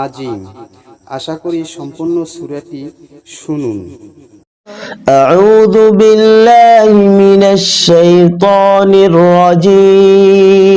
আজিম আশা করি সম্পূর্ণ সুরাটি শুনুন أعوذ بالله من الشيطان الرجيم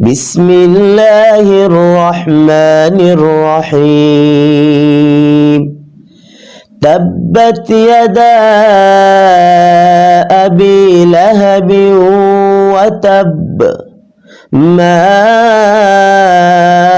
بسم الله الرحمن الرحيم تبت يدا أبي لهب وتب ما